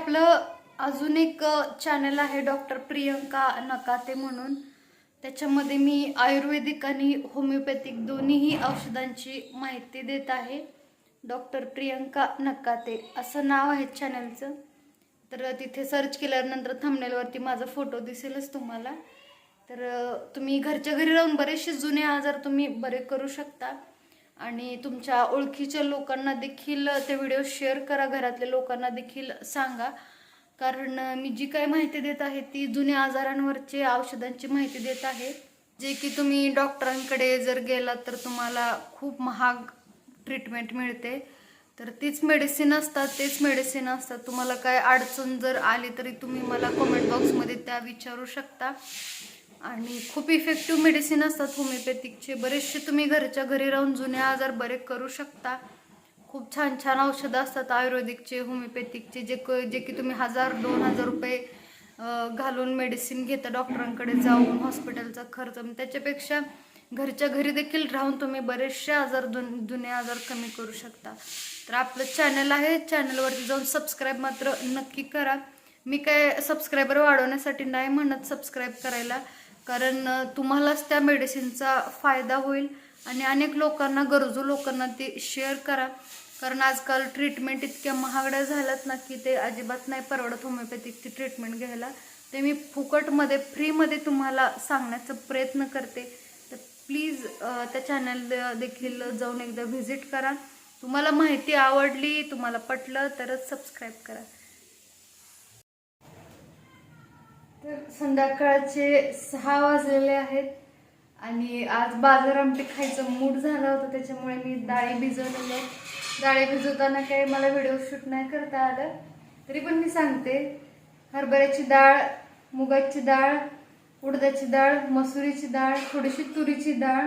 आपलं अजून एक चॅनल आहे डॉक्टर प्रियंका नकाते म्हणून. त्याच्यामध्ये मी आयुर्वेदिक आणि होमिओपॅथिक दोन्हीही औषधांची माहिती देत आहे. डॉक्टर प्रियंका नकाते असं नाव आहे चॅनलचं तर तिथे सर्च केल्यानंतर थंबनेलवरती माझा फोटो दिसेलच तुम्हाला. तर तुम्ही घरच्या घरी राहून बरेचसे जुने आजार तुम्ही बरे करू शकता. आणि तुमच्या ओळखीच्या लोकांना देखील ते व्हिडिओ शेअर करा घरातल्या लोकांना देखील सांगा. कारण मी जी काही माहिती देत आहे ती जुन्या आजारांवरचे औषधांची माहिती देत आहे. जे की तुम्ही डॉक्टरांकडे जर गेलात तर तुम्हाला खूप महाग ट्रीटमेंट मिळते. तर तीच मेडिसिन असतात तेच मेडिसिन असतात. तुम्हाला काय अडचण जर आली तरी तुम्ही मला कमेंट बॉक्समध्ये त्या विचारू शकता. आणि खूप इफेक्टिव्ह मेडिसिन असतात होमिओपॅथिकचे बरेचसे तुम्ही घरच्या घरी राहून जुने आजार बरे करू शकता. खूप छान छान औषधं असतात आयुर्वेदिकचे होमिओपॅथिकचे जे क जे की तुम्ही हजार दोन हजार रुपये घालून मेडिसिन घेता डॉक्टरांकडे जाऊन हॉस्पिटलचा खर्च. त्याच्यापेक्षा घरच्या घरी देखील राहून तुम्ही बरेचसे आजार जुन जुने आजार कमी करू शकता. तर आपलं चॅनल आहे चॅनलवरती जाऊन सबस्क्राईब मात्र नक्की करा. मी काय सबस्क्रायबर वाढवण्यासाठी नाही म्हणत सबस्क्राईब करायला. कारण तुम्हालाच त्या मेडिसिनचा फायदा होईल आणि अनेक लोकांना गरजू लोकांना ते शेअर करा. कारण आजकाल ट्रीटमेंट इतक्या महागड्या झाल्यात ना की ते अजिबात नाही परवडत होमिओपॅथिकची ट्रीटमेंट घ्यायला. ते मी फुकटमध्ये फ्रीमध्ये तुम्हाला सांगण्याचा प्रयत्न करते. तर प्लीज त्या चॅनल देखील जाऊन एकदा व्हिजिट करा. तुम्हाला माहिती आवडली तुम्हाला पटलं तरच सबस्क्राईब करा. तर संध्याकाळचे सहा वाजलेले आहेत आणि आज बाजार आमटी खायचं मूड झाला होता त्याच्यामुळे मी डाळी भिजवलेल्या डाळी भिजवताना काही मला व्हिडिओ शूट नाही करता आलं तरी पण मी सांगते. हरभऱ्याची डाळ मुगाची डाळ उडदाची डाळ मसुरीची डाळ थोडीशी तुरीची डाळ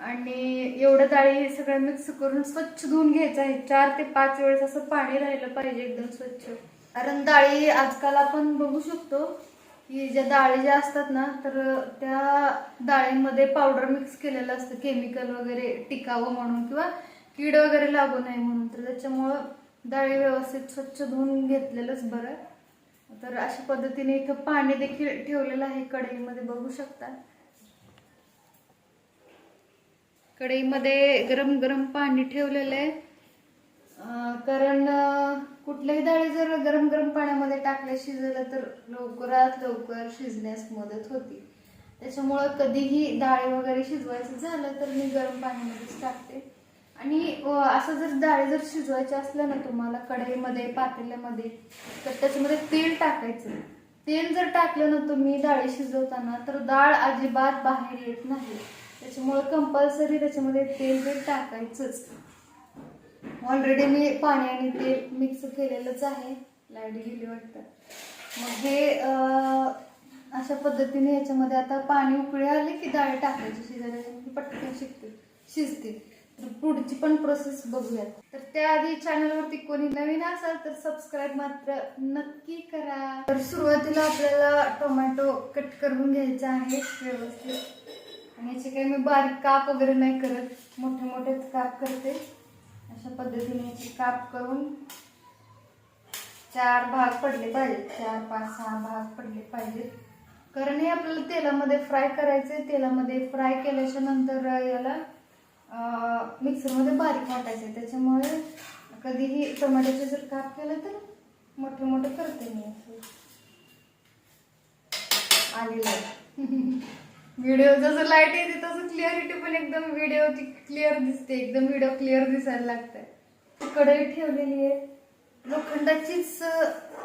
आणि एवढं डाळी हे सगळं मिक्स करून स्वच्छ धुवून घ्यायचं आहे. चार ते पाच वेळेस असं पाणी राहिलं पाहिजे एकदम स्वच्छ. कारण डाळी आजकाल आपण बघू शकतो की ज्या डाळी ज्या असतात ना तर त्या डाळींमध्ये पावडर मिक्स केलेलं असतं केमिकल वगैरे टिकावं म्हणून किंवा कीड वगैरे लागू नये म्हणून. तर त्याच्यामुळं डाळी व्यवस्थित स्वच्छ धुवून घेतलेलंच बरं. तर अशा पद्धतीने इथं पाणी देखील ठेवलेलं आहे कढईमध्ये बघू शकता. कढईमध्ये गरम गरम पाणी ठेवलेलं आहे. कारण अं, डाळी जर गरम गरम पाण्यामध्ये टाकल्या शिजलं तर लवकरात लवकर शिजण्यास मदत होती. त्याच्यामुळं कधीही डाळी वगैरे शिजवायचं झालं तर मी गरम पाण्यामध्येच टाकते. आणि असं जर डाळी जर शिजवायच्या असल्या ना तुम्हाला कढईमध्ये पातेल्यामध्ये तर त्याच्यामध्ये तेल टाकायचं. तेल जर टाकलं ना तुम्ही डाळी शिजवताना तर डाळ अजिबात बाहेर येत नाही. त्याच्यामुळं कंपल्सरी त्याच्यामध्ये तेल जर टाकायचंच. ऑलरेडी मी पाणी आणि ते मिक्स केलेलंच आहे. लाइट गेली वाटतं. मग हे अशा पद्धतीने याच्यामध्ये आता पाणी उकळी आले की डाळ टाकायची शिजायला. पटकन शिकते शिजते. तर पुढची पण प्रोसेस बघूयात. तर त्याआधी चॅनलवरती कोणी नवीन असाल तर सबस्क्राईब मात्र नक्की करा. तर सुरुवातीला आपल्याला टोमॅटो कट करून घ्यायचा आहे व्यवस्थित. आणि याचे काही मी बारीक काप वगैरे नाही करत. मोठे मोठेच काप करते. अशा पद्धतीने काप करून चार भाग पडले पाहिजेत. चार पाच सहा भाग पडले पाहिजेत. कारण हे आपल्याला तेलामध्ये फ्राय करायचे तेलामध्ये फ्राय केल्याच्यानंतर याला मिक्सरमध्ये बारीक वाटायचे त्याच्यामुळे कधीही टोमॅटोचे जर काप केलं तर मोठे मोठे करते मी. आलेलं व्हिडिओ जसं लाइट येते तसं क्लिअरिटी पण एकदम व्हिडिओ ती क्लिअर दिसते. एकदम व्हिडिओ क्लिअर दिसायला लागतंय. कढई ठेवलेली आहे. लोखंडाचीच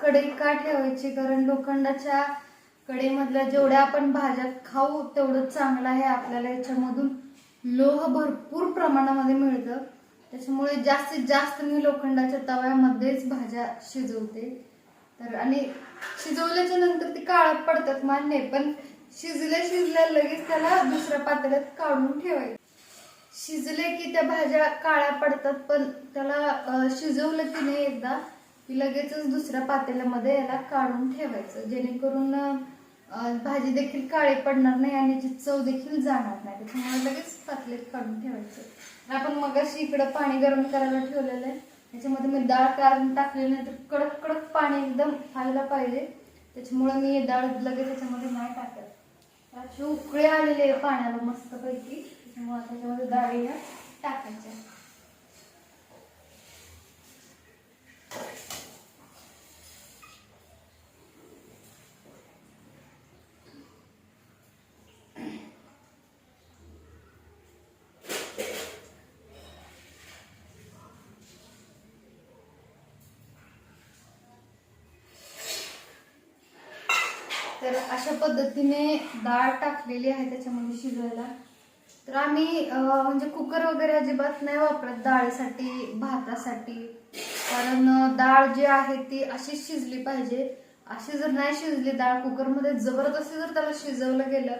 कढई का ठेवायची? कारण लोखंडाच्या कढईमधल्या जेवढ्या आपण भाज्या खाऊ तेवढं चांगलं आहे. आपल्याला याच्यामधून लोह भरपूर प्रमाणामध्ये मिळतं. त्याच्यामुळे जास्तीत जास्त मी लोखंडाच्या तव्यामध्येच भाज्या शिजवते. तर आणि शिजवल्याच्या नंतर ती काळात पडतात मान्य पण शिजले शिजल्या लगेच त्याला दुसऱ्या पातेल्यात काढून ठेवायचं. शिजले की त्या भाज्या काळ्या पडतात पण त्याला शिजवलं की नाही एकदा की लगेचच दुसऱ्या पातेल्यामध्ये याला काढून ठेवायचं. जेणेकरून भाजी देखील काळी पडणार नाही आणि याची चव देखील जाणार नाही. त्याच्यामुळे लगेच पातळीत काढून ठेवायचं. आपण मगाशी इकडं पाणी गरम करायला ठेवलेलं आहे. त्याच्यामध्ये मी डाळ काढून टाकली नाही कडक कडक पाणी एकदम व्हायला पाहिजे. त्याच्यामुळे मी डाळ लगेच त्याच्यामध्ये नाही टाकत. अशी उकळे आलेले पाण्याला मस्त पैकी त्याच्यामुळे त्याच्यामध्ये डाळी टाकायच्या. तर अशा पद्धतीने डाळ टाकलेली आहे त्याच्यामध्ये शिजवायला. तर आम्ही म्हणजे कुकर वगैरे अजिबात नाही वापरत डाळीसाठी भातासाठी. कारण डाळ जी आहे ती अशीच शिजली पाहिजे. अशी जर नाही शिजली डाळ कुकरमध्ये जबरदस्ती जर त्याला शिजवलं गेलं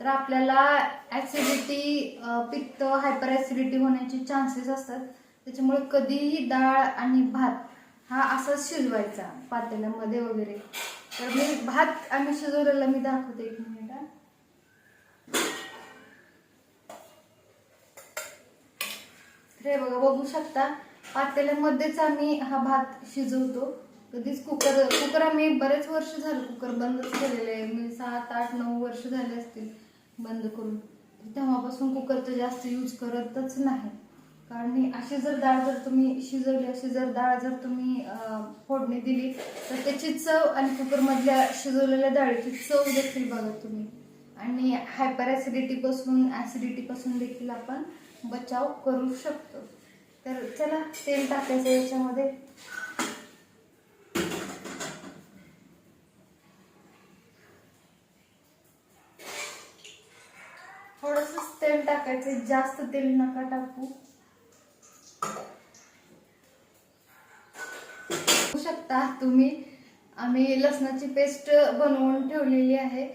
तर आपल्याला ऍसिडिटी पित्त हायपर ऍसिडिटी होण्याचे चान्सेस असतात. त्याच्यामुळे कधीही डाळ आणि भात हा असाच शिजवायचा पातेल्यामध्ये वगैरे. तर मी भात आम्ही शिजवलेला मी दाखवते एक मिनिट हे. बघा बघू शकता पातेल्यामध्येच आम्ही हा भात शिजवतो. कधीच कुकर कुकर आम्ही बरेच वर्ष झालं कुकर बंदच केलेले आहे. मी सात आठ नऊ वर्ष झाले असतील बंद करून. तेव्हापासून कुकरचं जास्त यूज करतच नाही. कारण अशी जर डाळ जर तुम्ही शिजवली अशी जर डाळ जर तुम्ही फोडणी दिली तर त्याची चव आणि कुकरमधल्या शिजवलेल्या डाळीची चव देखील बघा तुम्ही. आणि हायपर ॲसिडिटीपासून ॲसिडिटीपासून देखील आपण बचाव करू शकतो. तर चला तेल टाकायचं याच्यामध्ये. थोडंसंच तेल टाकायचं जास्त तेल नका टाकू बघू शकता तुम्ही आम्ही लसणाची पेस्ट बनवून ठेवलेली आहे.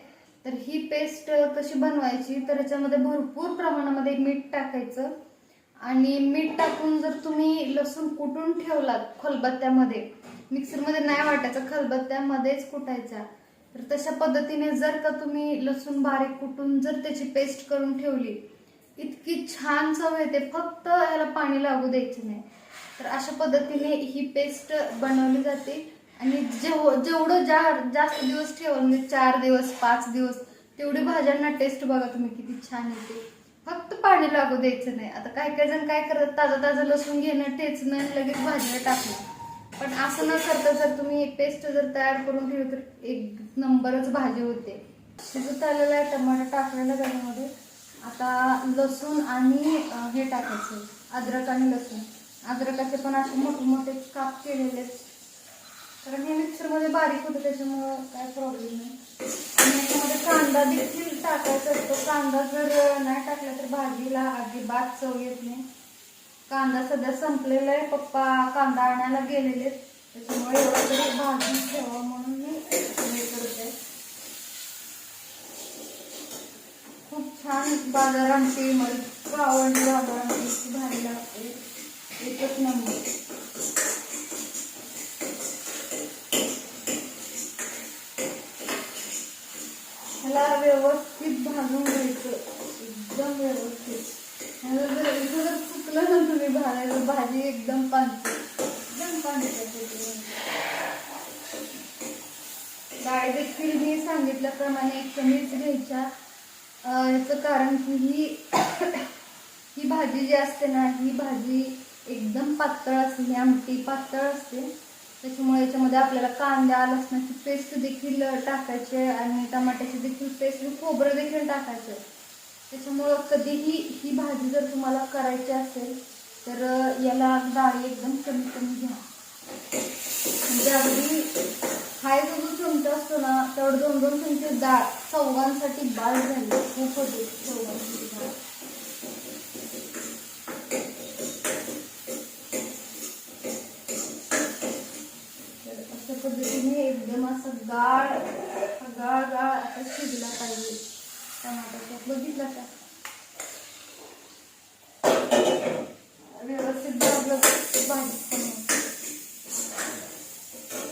तर ही पेस्ट कशी बनवायची? तर याच्यामध्ये भरपूर प्रमाणामध्ये मीठ टाकायचं. आणि मीठ टाकून जर तुम्ही लसूण कुटून ठेवलात खलबत्त्यामध्ये मिक्सरमध्ये नाही वाटायचं खलबत्त्यामध्येच कुटायचा. तर तशा पद्धतीने जर का तुम्ही लसूण बारीक कुटून जर त्याची पेस्ट करून ठेवली इतकी छान चव येते. फक्त ह्याला पाणी लागू द्यायचे नाही. तर अशा पद्धतीने ही पेस्ट बनवली जाते. आणि जेव जेवढं जा जास्त दिवस ठेवा म्हणजे चार दिवस पाच दिवस तेवढी भाज्यांना टेस्ट बघा तुम्ही किती छान येते. फक्त पाणी लागू द्यायचं नाही. आता काही काही जण काय करतात ताजं ताजं लसूण घेणं ठेचणं आणि लगेच भाजीला टाकणं पण असं न करता जर तुम्ही पेस्ट जर तयार करून ठेवली तर एक नंबरच भाजी होते. शिजत आलेला आहे टमाटर टाकलेला त्याच्यामध्ये आता लसूण आणि हे टाकायचं. अद्रक आणि लसूण. अद्रकाचे पण असे मोठे मोठे काप केलेले आहेत. कारण हे मिक्सरमध्ये बारीक होतं त्याच्यामुळं काय प्रॉब्लेम नाही. आणि याच्यामध्ये कांदा देखील टाकायचा असतो. कांदा जर नाही टाकला तर भाजीला अजिबात चव येत नाही. कांदा सध्या संपलेला आहे. पप्पा कांदा आणायला गेलेले आहेत. त्याच्यामुळे एवढं भाजी ठेवा म्हणून मी हे करते. खूप छान बाजार आमची मला आवडली बाजार आमची भारी लागते. एकच नंबर. ह्याला व्यवस्थित भाजून घ्यायचं. एकदम व्यवस्थित. ह्याला जर इथं जर चुकलं ना तुम्ही भाजायचं भाजी एकदम पाणी एकदम पाणी होते. डाळ देखील मी सांगितल्याप्रमाणे एक कमीच घ्यायच्या. याचं कारण की ही ही भाजी जी असते ना ही भाजी एकदम पातळ असते आमटी पातळ असते. त्याच्यामुळे याच्यामध्ये आपल्याला कांदा लसणाची पेस्ट देखील टाकायचे आणि टमाट्याची देखील पेस्ट खोबरं देखील टाकायचं. त्याच्यामुळं कधीही ही भाजी जर तुम्हाला करायची असेल तर याला डाळी एकदम कमी कमी घ्या. म्हणजे अगदी हाय जो जो चमचा असतो ना तेवढं दोन दोन चमचे डाळ चौघांसाठी बाळ झाली. खूप होते चौघांसाठी डाळ तर अशा पद्धतीने एकदम असं गाळ गाळ गाळ असं शिजला पाहिजे. टमाटाचा बघितला का? व्यवस्थित दाबलं भाजी.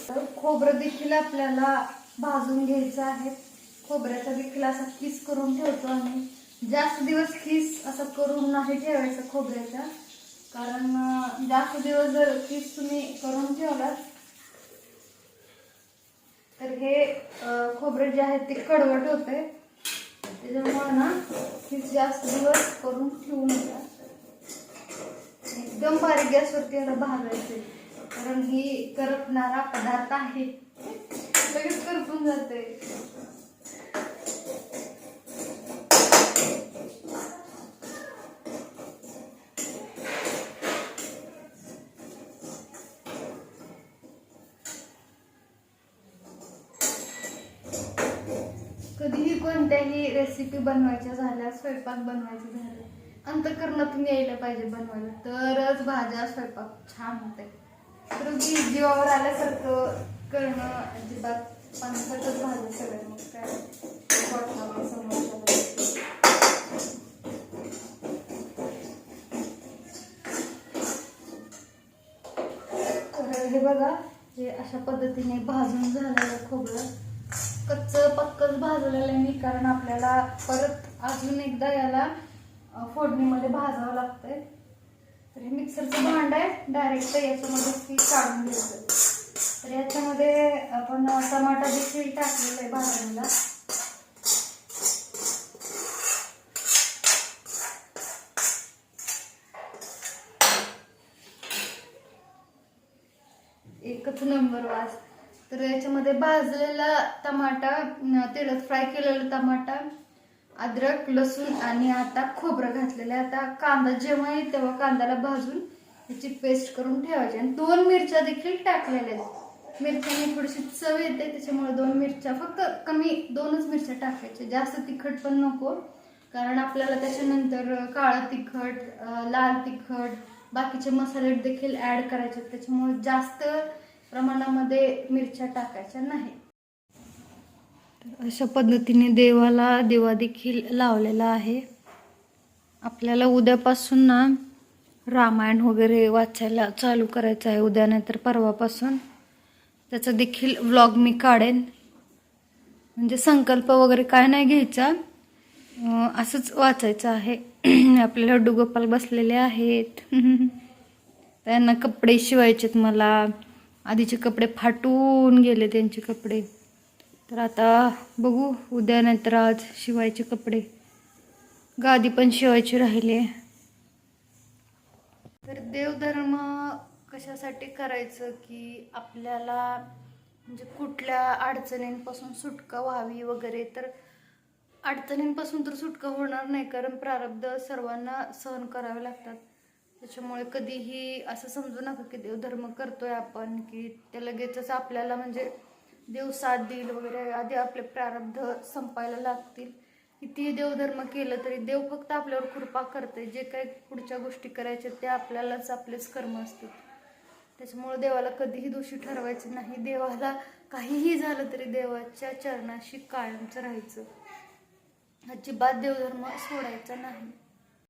तर खोबरं देखील आपल्याला भाजून घ्यायचं आहे. खोबऱ्याचा देखील असा किस करून ठेवतो आम्ही. जास्त दिवस किस असं करून नाही ठेवायचं खोबऱ्याचा. कारण जास्त दिवस जर कीस तुम्ही करून ठेवलात हे खोबरे जे आहेत ते कडवट होते त्याच्यामुळे ना कीस जास्त दिवस करून ठेवू नका. एकदम बारीक गॅसवरती याला भाजायचे कारण ही करपणारा पदार्थ आहे. लगेच करपून जाते कधीही कोणत्याही रेसिपी बनवायच्या झाल्या स्वयंपाक बनवायचं झाले अंतकरणातून यायला पाहिजे बनवायला. तरच भाज्या स्वयंपाक छान होते तर की जीवावर आल्यासारखं करणं अजिबात पानसटच भाज्या सगळ्या मग काय? वाटणार हे बघा हे अशा पद्धतीने भाजून झालेलं खोबरं. कच्चं पक्कच भाजलेलं आहे मी कारण आपल्याला परत अजून एकदा याला फोडणीमध्ये भाजावं लागतंय. तर हे मिक्सरचं भांड आहे डायरेक्ट याच्यामध्ये ती काढून घ्यायचं. तर याच्यामध्ये आपण टमाटा देखील टाकलेला आहे भाजणीला एकच नंबर वाजतो तर याच्यामध्ये भाजलेला टमाटा अं, तेलात फ्राय केलेला टमाटा अद्रक लसूण आणि आता खोबरं घातलेलं आहे. आता कांदा जेव्हा येईल तेव्हा कांद्याला भाजून याची पेस्ट करून ठेवायची. आणि दोन मिरच्या देखील टाकलेल्या आहेत. मिरच्याने थोडीशी चव येते त्याच्यामुळे दोन मिरच्या फक्त कमी दोनच मिरच्या टाकायच्या. जास्त तिखट पण नको कारण आपल्याला त्याच्यानंतर काळं तिखट लाल तिखट बाकीचे मसाले देखील ॲड करायचे आहेत. त्याच्यामुळे जास्त प्रमाणामध्ये मिरच्या टाकायच्या नाही. अशा पद्धतीने देवाला दिवा देखील लावलेला आहे. आपल्याला उद्यापासून ना रामायण वगैरे वाचायला चालू करायचं आहे. उद्या नाहीतर परवापासून. त्याचा देखील व्लॉग मी काढेन. म्हणजे संकल्प वगैरे काय नाही घ्यायचा. असंच वाचायचं आहे. आपले लड्डू गोपाल बसलेले आहेत. त्यांना कपडे शिवायचेत मला. आधीचे कपडे फाटून गेले त्यांचे कपडे. तर आता बघू उद्या नाहीतर आज शिवायचे कपडे. गादी पण शिवायची राहिले. तर देवधर्म कशासाठी करायचं की आपल्याला म्हणजे कुठल्या अडचणींपासून सुटका व्हावी वगैरे. तर अडचणींपासून तर सुटका होणार नाही कारण प्रारब्ध सर्वांना सहन करावे लागतात. त्याच्यामुळे कधीही असं समजू नका की देवधर्म करतोय आपण की ते लगेचच आपल्याला म्हणजे देव साथ देईल वगैरे आधी आपले प्रारब्ध संपायला लागतील. कितीही देवधर्म केलं तरी देव फक्त आपल्यावर कृपा करते जे काही पुढच्या गोष्टी करायच्या ते आपल्यालाच आपलेच कर्म असतात. त्याच्यामुळे देवाला कधीही दोषी ठरवायचे नाही. देवाला काहीही झालं तरी देवाच्या चरणाशी कायमचं राहायचं. अजिबात देवधर्म सोडायचा नाही.